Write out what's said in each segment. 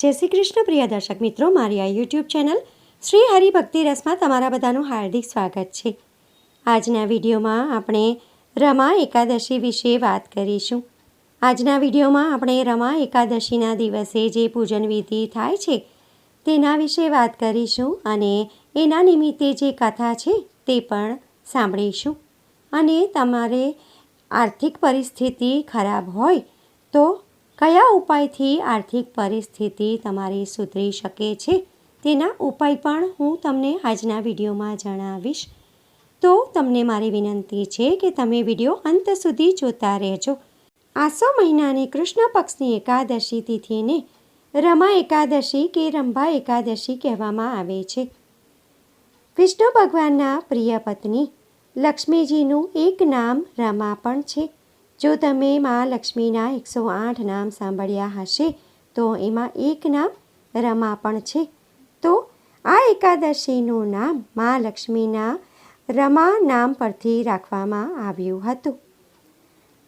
જય શ્રી કૃષ્ણ, પ્રિય દર્શક મિત્રો. મારી આ યુટ્યુબ ચેનલ શ્રી હરિભક્તિ રસમાં તમારા બધાનું હાર્દિક સ્વાગત છે. આજના વિડીયોમાં આપણે રમા એકાદશી વિશે વાત કરીશું. આજના વિડીયોમાં આપણે રમા એકાદશીના દિવસે જે પૂજન વિધિ થાય છે, તેના વિશે વાત કરીશું અને એના નિમિત્તે જે કથા છે તે પણ સાંભળીશું. અને તમારે આર્થિક પરિસ્થિતિ ખરાબ હોય તો કયા ઉપાયથી આર્થિક પરિસ્થિતિ તમારી સુધરી શકે છે તેના ઉપાય પણ હું તમને આજના વિડીયોમાં જણાવીશ. તો તમને મારી વિનંતી છે કે તમે વીડિયો અંત સુધી જોતા રહેજો. આસો મહિનાની કૃષ્ણ પક્ષની એકાદશી તિથિને રમા એકાદશી કે રંભા એકાદશી કહેવામાં આવે છે. વિષ્ણુ ભગવાનના પ્રિય પત્ની લક્ષ્મીજીનું એક નામ રમા પણ છે. જો તમે મા લક્ષ્મીના એકસો આઠ નામ સાંભળ્યા હશે, તો એમાં એક નામ રમા પણ છે. તો આ એકાદશીનું નામ મા લક્ષ્મીના રમા નામ પરથી રાખવામાં આવ્યું હતું.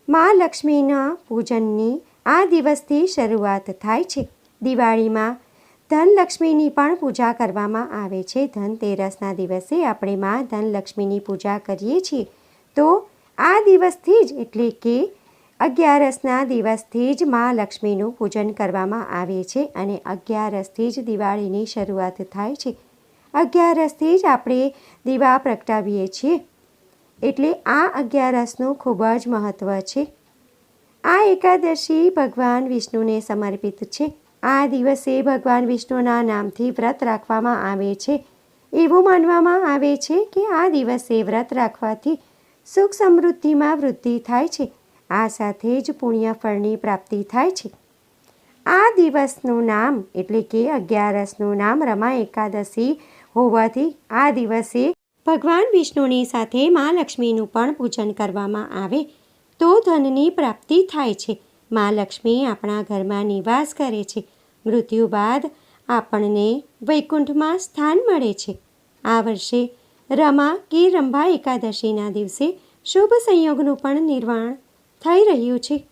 મા લક્ષ્મીના પૂજનની આ દિવસથી શરૂઆત થાય છે. દિવાળીમાં ધનલક્ષ્મીની પણ પૂજા કરવામાં આવે છે. ધનતેરસના દિવસે આપણે મા ધનલક્ષ્મીની પૂજા કરીએ છીએ. તો આ દિવસથી જ એટલે કે અગિયારસના દિવસથી જ મા લક્ષ્મીનું પૂજન કરવામાં આવે છે અને અગિયારસથી જ દિવાળીની શરૂઆત થાય છે. અગિયારસથી જ આપણે દીવા પ્રગટાવીએ છીએ. એટલે આ અગિયારસનું ખૂબ જ મહત્ત્વ છે. આ એકાદશી ભગવાન વિષ્ણુને સમર્પિત છે. આ દિવસે ભગવાન વિષ્ણુના નામથી વ્રત રાખવામાં આવે છે. એવું માનવામાં આવે છે કે આ દિવસે વ્રત રાખવાથી સુખ સમૃદ્ધિમાં વૃદ્ધિ થાય છે. આ સાથે જ પુણ્યફળની પ્રાપ્તિ થાય છે. આ દિવસનું નામ એટલે કે અગિયારસનું નામ રમા એકાદશી હોવાથી આ દિવસે ભગવાન વિષ્ણુની સાથે મા લક્ષ્મીનું પણ પૂજન કરવામાં આવે. તો ધનની પ્રાપ્તિ થાય છે. મા લક્ષ્મી આપણા ઘરમાં નિવાસ કરે છે. મૃત્યુ બાદ આપણને વૈકુંઠમાં સ્થાન મળે છે. આ વર્ષે રમા કે રંભા એકાદશીના દિવસે શુભ સંયોગનું પણ નિર્માણ થઈ રહ્યું છે.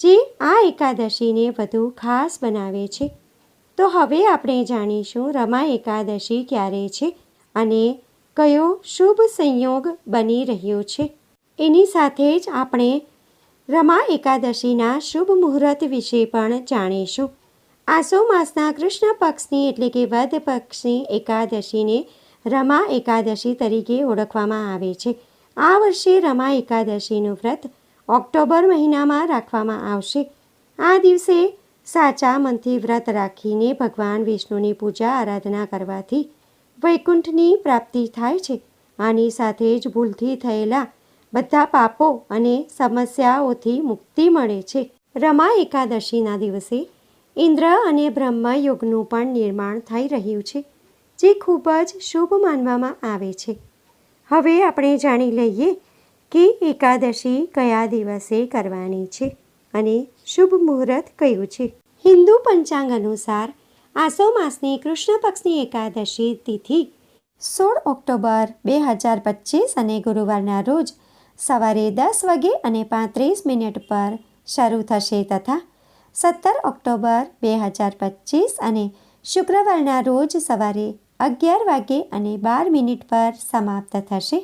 જે આ એકાદશીને વધુ ખાસ બનાવે છે. તો હવે આપણે જાણીશું રમા એકાદશી ક્યારે છે અને કયો શુભ સંયોગ બની રહ્યો છે. એની સાથે જ આપણે રમા એકાદશીના શુભ મુહૂર્ત વિશે પણ જાણીશું. આસો માસના કૃષ્ણ પક્ષની એટલે કે વધ પક્ષની એકાદશીને રમા એકાદશી તરીકે ઓળખવામાં આવે છે. આ વર્ષે રમા એકાદશીનું વ્રત ઓક્ટોબર મહિનામાં રાખવામાં આવશે. આ દિવસે સાચા મનથી વ્રત રાખીને ભગવાન વિષ્ણુની પૂજા આરાધના કરવાથી વૈકુંઠની પ્રાપ્તિ થાય છે. આની સાથે જ ભૂલથી થયેલા બધા પાપો અને સમસ્યાઓથી મુક્તિ મળે છે. રમા એકાદશીના દિવસે ઇન્દ્ર અને બ્રહ્મ યુગનું પણ નિર્માણ થઈ રહ્યું છે. જે ખૂબ જ શુભ માનવામાં આવે છે. હવે આપણે જાણી લઈએ કે એકાદશી કયા દિવસે કરવાની છે અને શુભ મુહૂર્ત કયું છે. હિન્દુ પંચાંગ અનુસાર આસો માસની કૃષ્ણ પક્ષની એકાદશી તિથિ સોળ ઓક્ટોબર બે હજાર પચીસ અને ગુરુવારના રોજ સવારે દસ વાગે અને પાંત્રીસ મિનિટ પર શરૂ થશે તથા સત્તર ઓક્ટોબર બે હજાર પચીસ અને શુક્રવારના રોજ સવારે અગિયાર વાગે અને બાર મિનિટ પર સમાપ્ત થશે.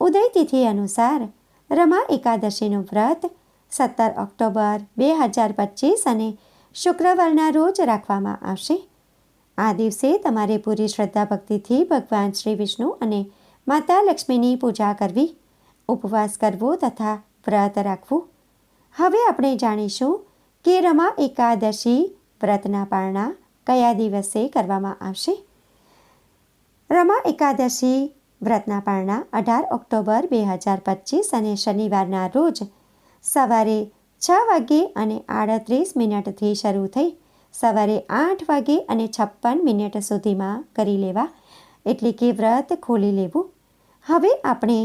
ઉદય તિથિ અનુસાર રમા એકાદશીનું વ્રત સત્તર ઓક્ટોબર બે હજાર પચીસ અને શુક્રવારના રોજ રાખવામાં આવશે. આ દિવસે તમારે પૂરી શ્રદ્ધા ભક્તિથી ભગવાન શ્રી વિષ્ણુ અને માતા લક્ષ્મીની પૂજા કરવી, ઉપવાસ કરવો તથા વ્રત રાખવું. હવે આપણે જાણીશું કે રમા એકાદશી વ્રતના પારણા કયા દિવસે કરવામાં આવશે. રમા એકાદશી વ્રતના પારણા અઢાર ઓક્ટોબર બે હજાર પચીસ અને શનિવારના રોજ સવારે છ વાગે અને આડત્રીસ મિનિટથી શરૂ થઈ સવારે આઠ વાગે અને છપ્પન મિનિટ સુધીમાં કરી લેવા, એટલે કે વ્રત ખોલી લેવું. હવે આપણે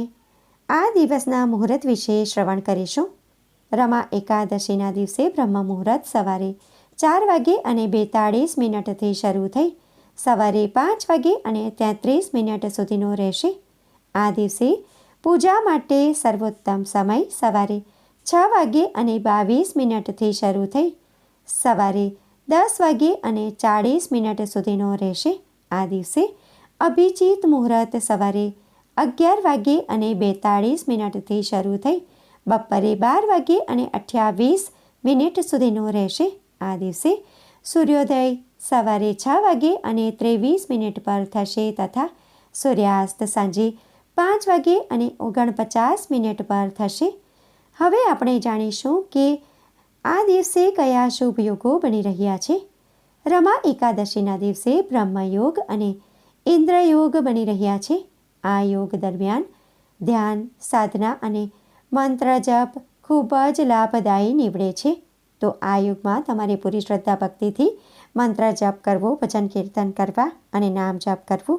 આ દિવસના મુહૂર્ત વિશે શ્રવણ કરીશું. રમા એકાદશીના દિવસે બ્રહ્મ મુહૂર્ત સવારે ચાર વાગે અને બેતાળીસ મિનિટથી શરૂ થઈ સવારે પાંચ વાગે અને તેત્રીસ મિનિટ સુધીનો રહેશે. આ દિવસે પૂજા માટે સર્વોત્તમ સમય સવારે છ વાગે અને બાવીસ મિનિટથી શરૂ થઈ સવારે દસ વાગે અને ચાળીસ મિનિટ સુધીનો રહેશે. આ દિવસે અભિજીત મુહૂર્ત સવારે અગિયાર વાગે અને બેતાળીસ મિનિટથી શરૂ થઈ બપોરે બાર વાગે અને અઠ્યાવીસ મિનિટ સુધીનો રહેશે. આ દિવસે સૂર્યોદય સવારે છ વાગે અને ત્રેવીસ મિનિટ પર થશે તથા સૂર્યાસ્ત સાંજે પાંચ વાગે અને ઓગણપચાસ મિનિટ પર થશે. હવે આપણે જાણીશું કે આ દિવસે કયા શુભ યોગો બની રહ્યા છે. રમા એકાદશીના દિવસે બ્રહ્મયોગ અને ઇન્દ્રયોગ બની રહ્યા છે. આ યોગ દરમિયાન ધ્યાન, સાધના અને મંત્ર જપ ખૂબ જ લાભદાયી નીવડે છે. તો આ યુગમાં તમારે પૂરી શ્રદ્ધા ભક્તિથી મંત્ર જપ કરવો, ભજન કીર્તન કરવા અને નામ જપ કરવું.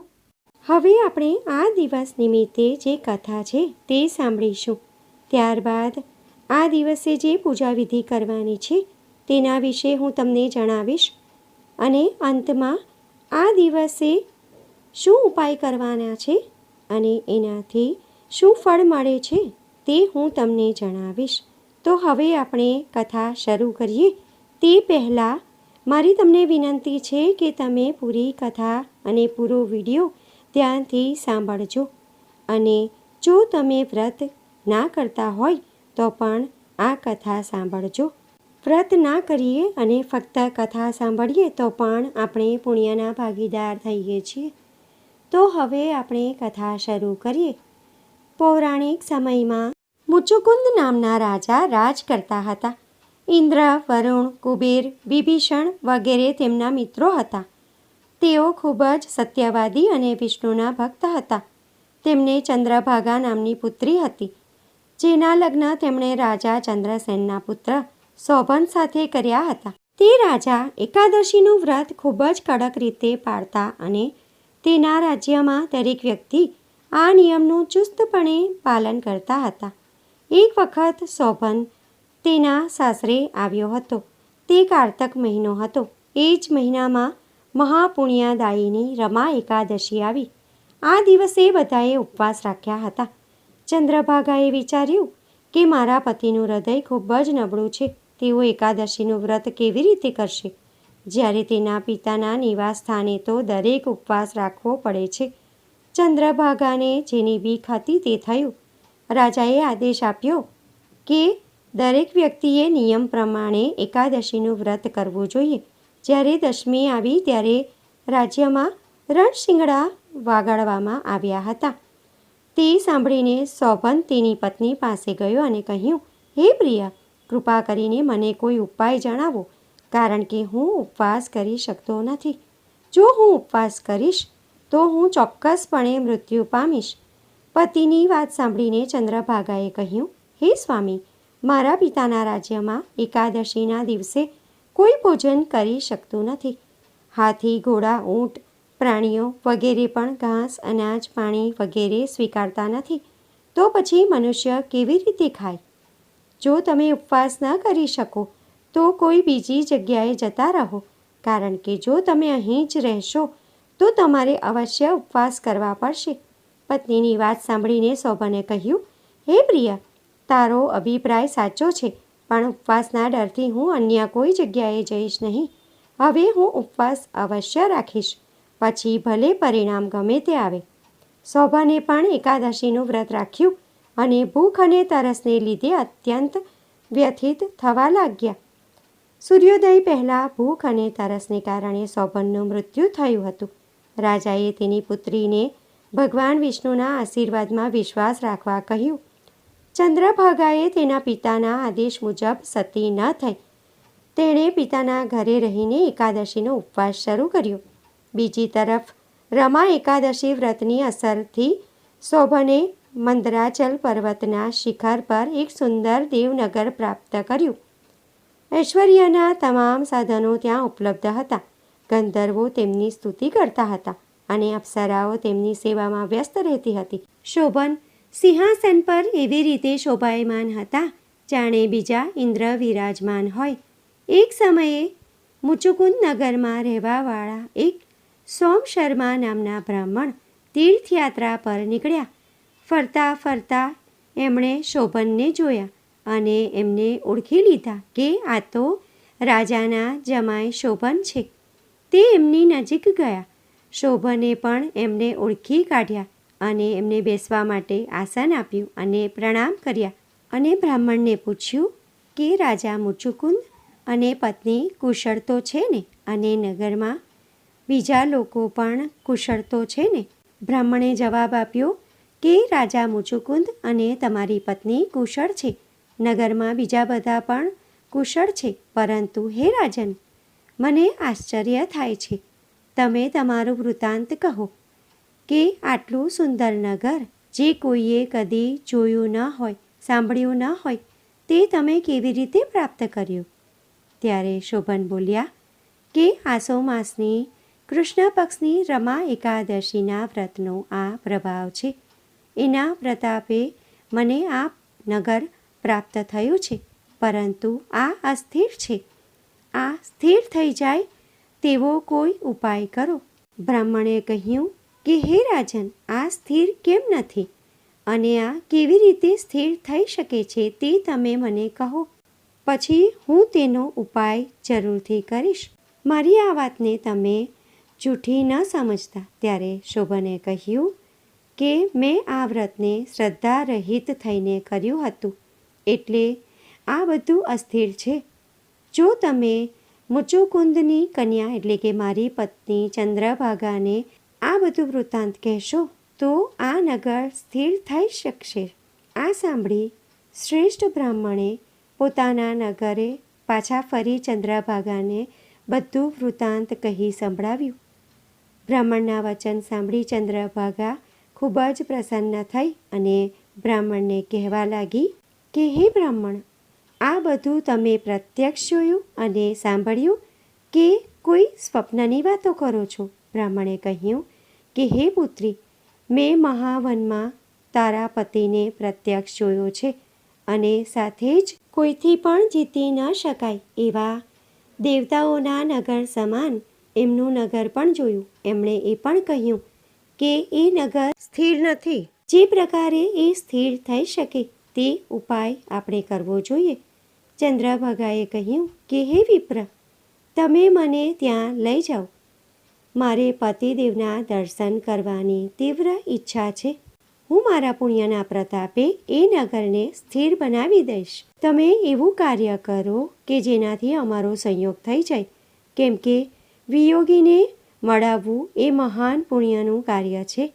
હવે આપણે આ દિવસ નિમિત્તે જે કથા છે તે સાંભળીશું. ત્યારબાદ આ દિવસે જે પૂજા વિધિ કરવાની છે તેના વિશે હું તમને જણાવીશ અને અંતમાં આ દિવસે શું ઉપાય કરવાના છે અને એનાથી શું ફળ મળે છે તે હું તમને જણાવીશ. તો હવે આપણે કથા શરૂ કરીએ. તે પહેલાં મારી તમને વિનંતી છે કે તમે પૂરી કથા અને પૂરો વીડિયો ધ્યાનથી સાંભળજો. અને જો તમે વ્રત ના કરતા હોય તો પણ આ કથા સાંભળજો. વ્રત ના કરીએ અને ફક્ત કથા સાંભળીએ તો પણ આપણે પુણ્યના ભાગીદાર થઈએ છીએ. તો હવે આપણે કથા શરૂ કરીએ. પૌરાણિક સમયમાં મુચુકુંદ નામના રાજા રાજ કરતા હતા. ઇન્દ્ર, વરુણ, કુબેર, વિભીષણ વગેરે તેમના મિત્રો હતા. તેઓ ખૂબ જ સત્યવાદી અને વિષ્ણુના ભક્ત હતા. તેમને ચંદ્રભાગા નામની પુત્રી હતી, જેના લગ્ન તેમણે રાજા ચંદ્રસેનના પુત્ર શોભન સાથે કર્યા હતા. તે રાજા એકાદશીનું વ્રત ખૂબ જ કડક રીતે પાળતા અને તેના રાજ્યમાં દરેક વ્યક્તિ આ નિયમનું ચુસ્તપણે પાલન કરતા હતા. એક વખત શોભન તેના સાસરે આવ્યો હતો. તે કારતક મહિનો હતો. એ જ મહિનામાં મહાપુણ્યાદાયીની રમા એકાદશી આવી. આ દિવસે બધાએ ઉપવાસ રાખ્યા હતા. ચંદ્રભાગાએ વિચાર્યું કે મારા પતિનું હૃદય ખૂબ જ નબળું છે. તેઓ એકાદશીનું વ્રત કેવી રીતે કરશે? જ્યારે તેના પિતાના નિવાસ સ્થાને તો દરેક ઉપવાસ રાખવો પડે છે. ચંદ્રભાગાને જેની બીક હતી તે થયું. રાજાએ આદેશ આપ્યો કે દરેક વ્યક્તિએ નિયમ પ્રમાણે એકાદશીનું વ્રત કરવું જોઈએ. જ્યારે દશમી આવી ત્યારે રાજ્યમાં રણશિંગડા વાગાડવામાં આવ્યા હતા. તે સાંભળીને શોભન તેની પત્ની પાસે ગયો અને કહ્યું, હે પ્રિયા, કૃપા કરીને મને કોઈ ઉપાય જણાવો, કારણ કે હું ઉપવાસ કરી શકતો નથી. જો હું ઉપવાસ કરીશ, તો હું ચોક્કસપણે મૃત્યુ પામીશ. પતિની વાત સાંભળીને ચંદ્રભાગાએ કહ્યું, હે સ્વામી મારા પિતાના રાજ્યમાં એકાદશીના દિવસે કોઈ ભોજન કરી શકતું નથી. હાથી, ઘોડા, ઊંટ, પ્રાણીઓ વગેરે પણ ઘાસ, અનાજ, પાણી વગેરે સ્વીકારતા નથી. તો પછી મનુષ્ય કેવી રીતે ખાય? જો તમે ઉપવાસ ન કરી શકો, તો કોઈ બીજી જગ્યાએ જતા રહો. કારણ કે જો તમે અહીં જ રહેશો, તો તમારે અવશ્ય ઉપવાસ કરવા પડશે. પત્નીની વાત સાંભળીને શોભને કહ્યું, હે પ્રિય તારો અભિપ્રાય સાચો છે, પણ ઉપવાસના ડરથી હું અન્ય કોઈ જગ્યાએ જઈશ નહીં. હવે હું ઉપવાસ અવશ્ય રાખીશ, પછી ભલે પરિણામ ગમે તે આવે. શોભાને પણ એકાદશીનું વ્રત રાખ્યું અને ભૂખ અને તરસને લીધે અત્યંત વ્યથિત થવા લાગ્યા. સૂર્યોદય પહેલાં ભૂખ અને તરસને કારણે શોભનનું મૃત્યુ થયું હતું. રાજાએ તેની પુત્રીને ભગવાન વિષ્ણુના આશીર્વાદમાં વિશ્વાસ રાખવા કહ્યું ચંદ્રભાગાએ તેના પિતાના આદેશ મુજબ સતી ન થઈ. તેણે પિતાના ઘરે રહીને એકાદશીનો ઉપવાસ શરૂ કર્યો. બીજી તરફ, રમા એકાદશી વ્રતની અસરથી શોભને મંદરાચલ પર્વતના શિખર પર એક સુંદર દેવનગર પ્રાપ્ત કર્યું. ઐશ્વર્યના તમામ સાધનો ત્યાં ઉપલબ્ધ હતા. ગંધર્વો તેમની સ્તુતિ કરતા હતા અને અપ્સરાઓ તેમની સેવામાં વ્યસ્ત રહેતી હતી. શોભન સિંહાસન પર એવી રીતે શોભાયમાન હતા, જાણે બીજા ઇન્દ્ર વિરાજમાન હોય. એક સમયે મુચુકુંદ નગરમાં રહેવાવાળા એક સોમ શર્મા નામના બ્રાહ્મણ તીર્થયાત્રા પર નીકળ્યા. ફરતા ફરતા એમણે શોભનને જોયા અને એમને ઓળખી લીધા કે આ તો રાજાના જમાઈ શોભન છે. તે એમની નજીક ગયા. શોભને પણ એમને ઓળખી કાઢ્યા. અને એમને બેસવા માટે આસન આપ્યું અને પ્રણામ કર્યા. અને બ્રાહ્મણને પૂછ્યું, કે રાજા મુચુકુંદ અને પત્ની કુશળ તો છે ને? અને નગરમાં બીજા લોકો પણ કુશળ તો છે ને? બ્રાહ્મણે જવાબ આપ્યો, કે રાજા મુચુકુંદ અને તમારી પત્ની કુશળ છે. નગરમાં બીજા બધા પણ કુશળ છે, પરંતુ હે રાજન, મને આશ્ચર્ય થાય છે. તમે તમારું વૃત્તાંત કહો. કે આટલું સુંદર નગર જે કોઈએ કદી જોયું ન હોય, સાંભળ્યું ન હોય, તે તમે કેવી રીતે પ્રાપ્ત કર્યું? ત્યારે શોભન બોલ્યા, કે આસો માસની કૃષ્ણ પક્ષની રમા એકાદશીના વ્રતનો આ પ્રભાવ છે. એના પ્રતાપે મને આ નગર પ્રાપ્ત થયું છે, પરંતુ આ અસ્થિર છે. આ સ્થિર થઈ જાય તેવો કોઈ ઉપાય કરો. બ્રાહ્મણે કહ્યું કે હે રાજન, આ સ્થિર કેમ નથી? અને આ કેવી રીતે સ્થિર થઈ શકે છે તે તમે મને કહો. પછી હું તેનો ઉપાય જરૂરથી કરીશ. મારી આ વાતને તમે જૂઠી ન સમજતા. ત્યારે શોભને કહ્યું કે મેં આ વ્રતને શ્રદ્ધા રહિત થઈને કર્યું હતું. એટલે આ બધું અસ્થિર છે. જો તમે મુચુકુંદની કન્યા એટલે કે મારી પત્ની ચંદ્રભાગાને આ બધું વૃત્તાંત કહેશો તો આ નગર સ્થિર થઈ શકશે. આ સાંભળી શ્રેષ્ઠ બ્રાહ્મણે પોતાના નગરે પાછા ફરી ચંદ્રભાગાને બધું વૃત્તાંત કહી સંભળાવ્યું. બ્રાહ્મણના વચન સાંભળી ચંદ્રભાગા ખૂબ જ પ્રસન્ન થઈ અને બ્રાહ્મણને કહેવા લાગી કે, હે બ્રાહ્મણ, આ બધું તમે પ્રત્યક્ષ જોયું અને સાંભળ્યું કે કોઈ સ્વપ્નની વાતો કરો છો? બ્રાહ્મણે કહ્યું કે, હે પુત્રી, મેં મહાવનમાં તારા પતિને પ્રત્યક્ષ જોયો છે અને સાથે જ કોઈથી પણ જીતી ન શકાય એવા દેવતાઓના નગર સમાન એમનું નગર પણ જોયું. એમણે એ પણ કહ્યું કે, એ નગર સ્થિર નથી. જે પ્રકારે એ સ્થિર થઈ શકે તે ઉપાય આપણે કરવો જોઈએ. ચંદ્રભાગાએ કહ્યું કે, હે વિપ્ર, તમે મને ત્યાં લઈ જાઓ. મારે પતિદેવના દર્શન કરવાની તીવ્ર ઈચ્છા છે. હું મારા પુણ્યના પ્રતાપે એ નગરને સ્થિર બનાવી દઈશ. તમે એવું કાર્ય કરો કે જેનાથી અમારો સંયોગ થઈ જાય. કેમ કે વિયોગીને મળાવવું એ મહાન પુણ્યનું કાર્ય છે.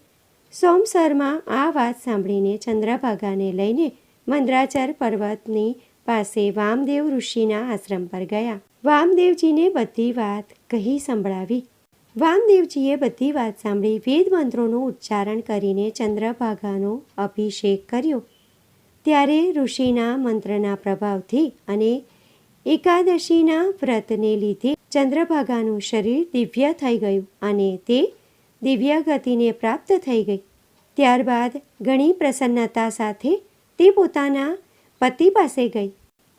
સોમસરમાં આ વાત સાંભળીને ચંદ્રભાગાને લઈને મંદ્રાચર પર્વતની પાસે વામદેવ ઋષિના આશ્રમ પર ગયા. વામદેવજીને બધી વાત કહી સંભળાવી. વામદેવજીએ બધી વાત સાંભળી વેદ મંત્રોનું ઉચ્ચારણ કરીને ચંદ્રભાગાનો અભિષેક કર્યો. ત્યારે ઋષિના મંત્રના પ્રભાવથી અને એકાદશીના વ્રતને લીધે ચંદ્રભાગાનું શરીર દિવ્ય થઈ ગયું અને તે દિવ્ય ગતિને પ્રાપ્ત થઈ ગઈ. ત્યારબાદ ઘણી પ્રસન્નતા સાથે તે પોતાના પતિ પાસે ગઈ.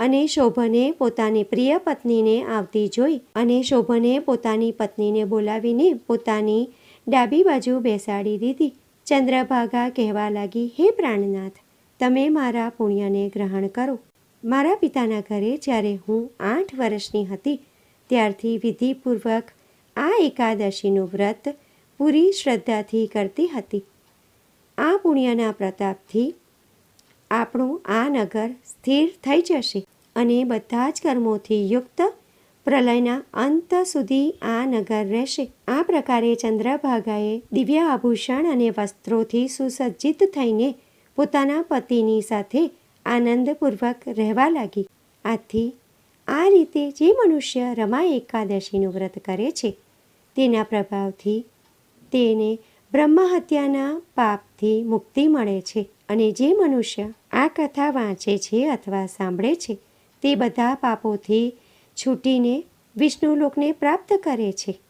અને શોભને પોતાની પ્રિય પત્નીને આવતી જોઈ અને શોભને પોતાની પત્નીને બોલાવીને પોતાની ડાબી બાજુ બેસાડી દીધી. ચંદ્રભાગા કહેવા લાગી, હે પ્રાણનાથ, તમે મારા પુણ્યને ગ્રહણ કરો. મારા પિતાના ઘરે જ્યારે હું આઠ વર્ષની હતી, ત્યારથી વિધિપૂર્વક આ એકાદશીનું વ્રત પૂરી શ્રદ્ધાથી કરતી હતી. આ પુણ્યના પ્રતાપથી આપણું આ નગર સ્થિર થઈ જશે. અને બધા જ કર્મોથી યુક્ત પ્રલયના અંત સુધી આ નગર રહેશે. આ પ્રકારે ચંદ્રભાગાએ દિવ્ય આભૂષણ અને વસ્ત્રોથી સુસજ્જિત થઈને પોતાના પતિની સાથે આનંદપૂર્વક રહેવા લાગી. આથી આ રીતે જે મનુષ્ય રમા એકાદશીનું વ્રત કરે છે, તેના પ્રભાવથી તેને બ્રહ્મહત્યાના પાપથી મુક્તિ મળે છે અને જે મનુષ્ય આ કથા વાંચે છે અથવા સાંભળે છે તે બધા પાપોથી છૂટીને વિષ્ણુલોકને પ્રાપ્ત કરે છે.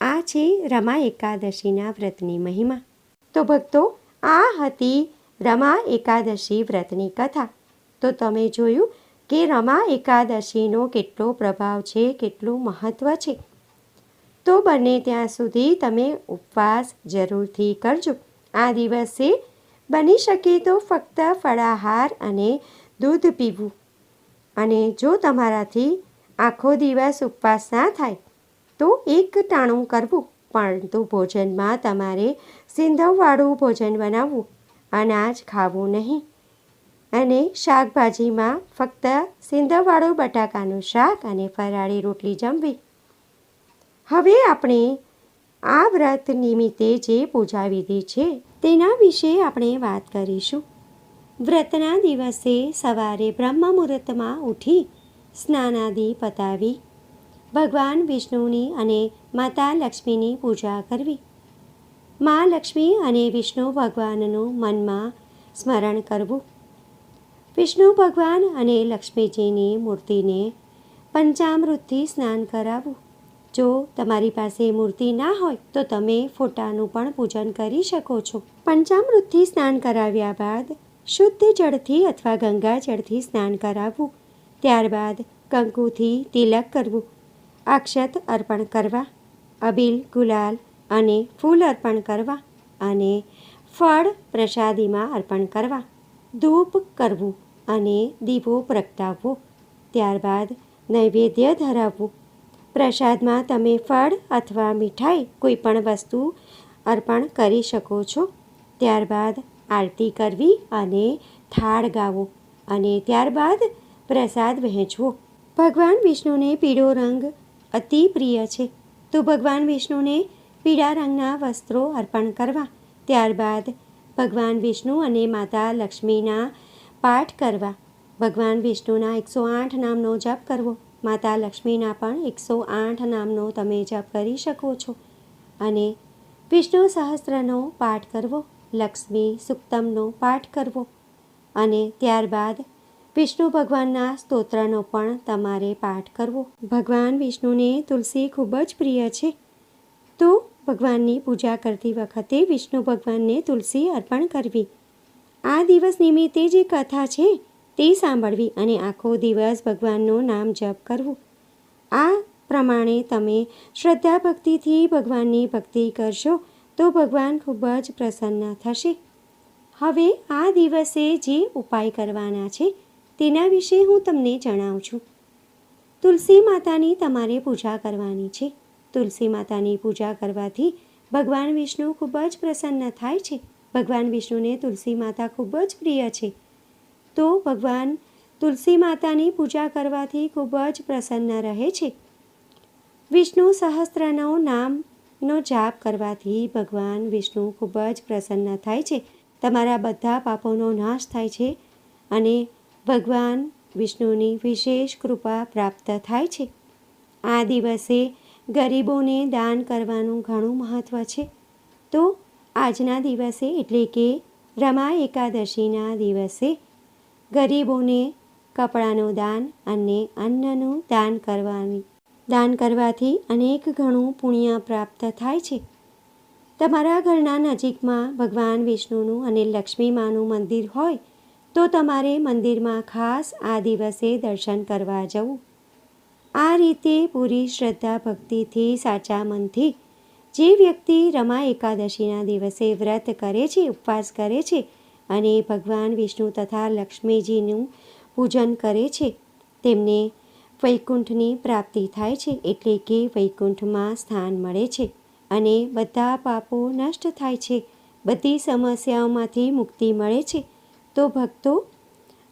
આ છે રમા એકાદશીના વ્રતની મહિમા. તો ભક્તો, આ હતી રમા એકાદશી વ્રતની કથા. તો તમે જોયું કે રમા એકાદશીનો કેટલો પ્રભાવ છે, કેટલું મહત્ત્વ છે. તો બને ત્યાં સુધી તમે ઉપવાસ જરૂરથી કરજો. આ દિવસે બની શકે તો ફક્ત ફળાહાર અને દૂધ પીવું. અને જો તમારાથી આખો દિવસ ઉપવાસ ના થાય, તો એક ટાણું કરવું. પરંતુ ભોજનમાં તમારે સિંધવવાળું ભોજન બનાવવું અનાજ ખાવું નહીં. અને શાકભાજીમાં ફક્ત સિંધવવાળું બટાકાનું શાક અને ફરાળી રોટલી જમવી. હવે આપણે આ વ્રત નિમિત્તે જે પૂજા વિધિ છે તેના વિશે આપણે વાત કરીશું. વ્રતના દિવસે સવારે બ્રહ્મ મુહૂર્તમાં ઉઠી સ્નાનાદિ પતાવી, ભગવાન વિષ્ણુની અને માતા લક્ષ્મીની પૂજા કરવી. મા લક્ષ્મી અને વિષ્ણુ ભગવાનનું મનમાં સ્મરણ કરવું. વિષ્ણુ ભગવાન અને લક્ષ્મીજીની મૂર્તિને પંચામૃતથી સ્નાન કરાવવું. જો તમારી પાસે મૂર્તિ ના હોય તો તમે ફોટાનું પણ પૂજન કરી શકો છો. પંચામૃતથી સ્નાન કરાવ્યા બાદ શુદ્ધ જળથી અથવા ગંગા જળથી સ્નાન કરાવવું. ત્યારબાદ કંકુથી તિલક કરવું. અક્ષત અર્પણ કરવા. અબીલ, ગુલાલ અને ફૂલ અર્પણ કરવા અને ફળ પ્રસાદીમાં અર્પણ કરવા. ધૂપ કરવું અને દીવો પ્રગટાવવો. ત્યારબાદ નૈવેદ્ય ધરાવવું. પ્રસાદમાં તમે ફળ અથવા મીઠાઈ કોઈ પણ વસ્તુ અર્પણ કરી શકો છો. ત્યારબાદ આરતી કરવી અને થાળ ગાવો અને ત્યારબાદ પ્રસાદ વહેંચવો. ભગવાન વિષ્ણુને પીળો રંગ અતિ પ્રિય છે. તો ભગવાન વિષ્ણુને પીળા રંગના વસ્ત્રો અર્પણ કરવા. ત્યારબાદ ભગવાન વિષ્ણુ અને માતા લક્ષ્મીના પાઠ કરવા. ભગવાન વિષ્ણુના એકસો આઠ નામનો જપ કરવો. માતા લક્ષ્મીના પણ એકસો આઠ નામનો તમે જપ કરી શકો છો. અને વિષ્ણુ સહસ્ત્રનો પાઠ કરવો. લક્ષ્મી સુક્તમનો પાઠ કરવો અને ત્યારબાદ વિષ્ણુ ભગવાનના સ્તોત્રનો પણ તમારે પાઠ કરવો. ભગવાન વિષ્ણુને તુલસી ખૂબ જ પ્રિય છે. તો ભગવાનની પૂજા કરતી વખતે વિષ્ણુ ભગવાનને તુલસી અર્પણ કરવી. આ દિવસ નિમિત્તે જે કથા છે તે સાંભળવી અને આખો દિવસ ભગવાનનું નામ જપ કરવું. આ પ્રમાણે તમે શ્રદ્ધા ભક્તિથી ભગવાનની ભક્તિ કરશો તો ભગવાન ખૂબ જ પ્રસન્ન થશે. હવે આ દિવસે જે ઉપાય કરવાના છે તેના વિશે હું તમને જણાવું છું. તુલસી માતાની તમારે પૂજા કરવાની છે. તુલસી માતાની પૂજા કરવાથી ભગવાન વિષ્ણુ ખૂબ જ પ્રસન્ન થાય છે. ભગવાન વિષ્ણુને તુલસી માતા ખૂબ જ પ્રિય છે. તો ભગવાન તુલસી માતાની પૂજા કરવાથી ખૂબ જ પ્રસન્ન રહે છે. વિષ્ણુ સહસ્ત્રનો નામનો જાપ કરવાથી ભગવાન વિષ્ણુ ખૂબ જ પ્રસન્ન થાય છે. તમારા બધા પાપોનો નાશ થાય છે અને ભગવાન વિષ્ણુની વિશેષ કૃપા પ્રાપ્ત થાય છે. આ દિવસે ગરીબોને દાન કરવાનું ઘણું મહત્ત્વ છે. તો આજના દિવસે એટલે કે રમા એકાદશીના દિવસે ગરીબોને કપડાનું દાન અને અન્નનું દાન કરવાની દાન કરવાથી અનેક ઘણું પુણ્ય પ્રાપ્ત થાય છે. તમારા ઘરના નજીકમાં ભગવાન વિષ્ણુનું અને લક્ષ્મી માનું મંદિર હોય, તો તમારે મંદિરમાં ખાસ આ દિવસે દર્શન કરવા જવું. આ રીતે પૂરી શ્રદ્ધા ભક્તિથી સાચા મનથી જે વ્યક્તિ રમા એકાદશીના દિવસે વ્રત કરે છે, ઉપવાસ કરે છે અને ભગવાન વિષ્ણુ તથા લક્ષ્મીજીનું પૂજન કરે છે, તેમને વૈકુંઠની પ્રાપ્તિ થાય છે એટલે કે વૈકુંઠમાં સ્થાન મળે છે અને બધા પાપો નષ્ટ થાય છે. બધી સમસ્યાઓમાંથી મુક્તિ મળે છે. તો ભક્તો,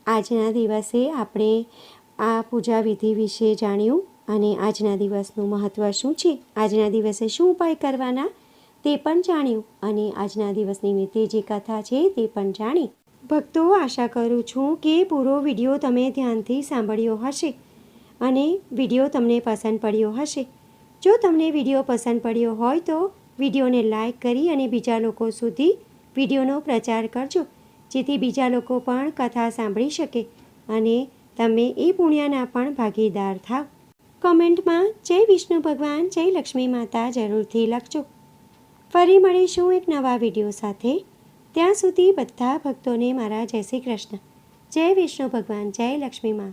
આજના દિવસે આપણે આ પૂજા વિધિ વિશે જાણ્યું અને આજના દિવસનું મહત્ત્વ શું છે? આજના દિવસે શું ઉપાય કરવાના? તે પણ જાણ્યું અને આજના દિવસ નિમિત્તે જે કથા છે તે પણ જાણી. ભક્તો, આશા કરું છું કે પૂરો વીડિયો તમે ધ્યાનથી સાંભળ્યો હશે. અને વીડિયો તમને પસંદ પડ્યો હશે. જો તમને વીડિયો પસંદ પડ્યો હોય તો વિડીયોને લાઈક કરી અને બીજા લોકો સુધી વિડીયોનો પ્રચાર કરજો, જેથી બીજા લોકો પણ કથા સાંભળી શકે અને તમે એ પુણ્યના પણ ભાગીદાર થાવ. કમેન્ટમાં જય વિષ્ણુ ભગવાન, જય લક્ષ્મી માતા જરૂરથી લખજો. ફરી મળીશું એક નવા વીડિયો સાથે. ત્યાં સુધી બધા ભક્તોને મારા જય શ્રી કૃષ્ણ. જય વિષ્ણુ ભગવાન, જય લક્ષ્મી મા.